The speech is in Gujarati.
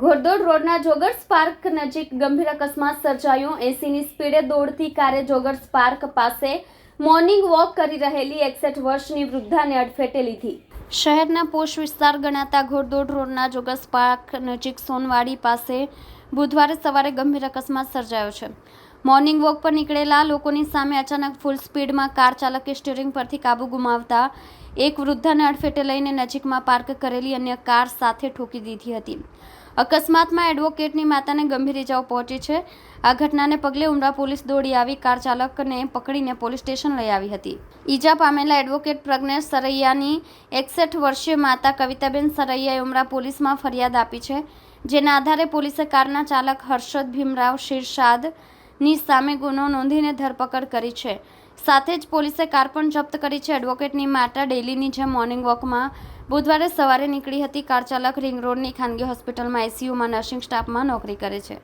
ઘોડદોડ રોડના જોગર્સ પાર્ક નજીક ગંભીર અકસ્માત સર્જાયો. એસીની સ્પીડે દોડતી કારે જોગર્સ પાર્ક પાસે મોર્નિંગ વોક કરી રહેલી એકસઠ વર્ષની વૃદ્ધાને અડફેટે લીધી. શહેરના પોષ વિસ્તાર ગણાતા ઘોડદોડ રોડના જોગર્સ પાર્ક નજીક સોનવાડી પાસે બુધવારે સવારે ગંભીર અકસ્માત સર્જાયો છે. મોર્નિંગ વોક પર નીકળેલા લોકોની સામે અચાનક ફૂલ સ્પીડમાં કાર ચાલકે સ્ટીયરિંગ પરથી કાબુ ગુમાવતા એક વૃદ્ધાને અડફેટે લઈને નજીકમાં પાર્ક કરેલી અન્ય કાર સાથે ઠોકી દીધી હતી. અકસ્માતમાં એડવોકેટની માતાને ગંભીર ઇજાઓ પહોંચી છે. આ ઘટનાને પગલે ઉમરા પોલીસ દોડી આવી, કાર ચાલકને પકડીને પોલીસ સ્ટેશન લઈ આવી હતી. ઈજા પામેલા એડવોકેટ પ્રજ્ઞેશ સરૈયાની એકસઠ વર્ષીય માતા કવિતાબેન સરૈયાએ ઉમરા પોલીસમાં ફરિયાદ આપી છે, જેના આધારે પોલીસે કારના ચાલક હર્ષદ ભીમરાવ શિરસાદ ની સામે ગુનો નોંધીને ધરપકડ કરી છે. સાથે જ પોલીસે કાર પણ જપ્ત કરી છે. એડવોકેટની માતા ડેલીની જેમ મોર્નિંગ વોકમાં બુધવારે સવારે નીકળી હતી. કાર ચાલક રિંગ રોડની ખાનગી હોસ્પિટલમાં આઈસીયુમાં નર્સિંગ સ્ટાફમાં નોકરી કરે છે.